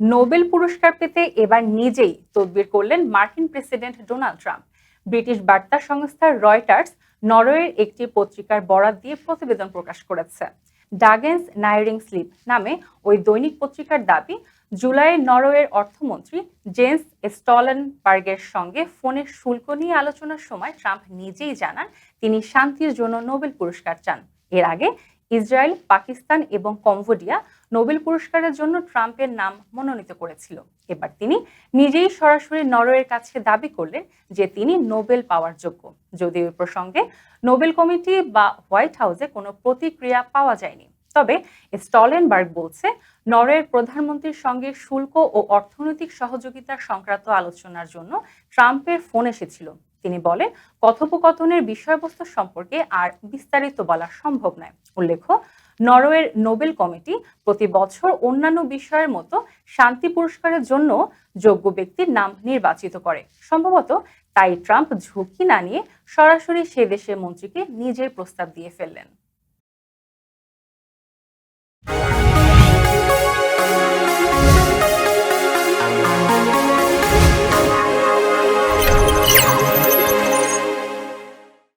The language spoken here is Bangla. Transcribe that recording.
নোবেল পুরস্কার পেতে এবার নিজেই তদবির করলেন মার্কিন প্রেসিডেন্ট ডোনাল্ড ট্রাম্প। ব্রিটিশ বার্তা সংস্থা রয়টার্স নরওয়ের একটি পত্রিকার বরাত দিয়ে প্রতিবেদন প্রকাশ করেছে। ডাগেন্স নাইরিং স্লিপ নামে ওই দৈনিক পত্রিকার দাবি, জুলাইয়ে নরওয়ের অর্থমন্ত্রী জেন্স স্টলনবার্গের সঙ্গে ফোনে শুল্ক নিয়ে আলোচনার সময় ট্রাম্প নিজেই জানান তিনি শান্তির জন্য নোবেল পুরস্কার চান। এর আগে ইসরায়েল, পাকিস্তান এবং কম্বোডিয়া নোবেল পুরস্কারের জন্য ট্রাম্পের নাম মনোনীত করেছিল। এবার তিনি নিজেই সরাসরি নরওয়ের কাছে দাবি করলেন যে তিনি নোবেল পাওয়ার যোগ্য। যদিও এই প্রসঙ্গে নোবেল কমিটি বা হোয়াইট হাউসে কোনো প্রতিক্রিয়া পাওয়া যায়নি। তবে স্টলেনবার্গ বলছে, নরওয়ের প্রধানমন্ত্রীর সঙ্গে শুল্ক ও অর্থনৈতিক সহযোগিতার সংক্রান্ত আলোচনার জন্য ট্রাম্পের ফোন এসেছিল। তিনি বলেন, কথোপকথনের বিষয়বস্তু সম্পর্কে আর বিস্তারিত বলা সম্ভব নয়। উল্লেখ্য, নরওয়ের নোবেল কমিটি প্রতি বছর অন্যান্য বিষয়ের মতো শান্তি পুরস্কারের জন্য যোগ্য ব্যক্তির নাম নির্বাচিত করে। সম্ভবত তাই ট্রাম্প ঝুঁকি না নিয়ে সরাসরি সে দেশের মন্ত্রীকে নিজের প্রস্তাব দিয়ে ফেললেন।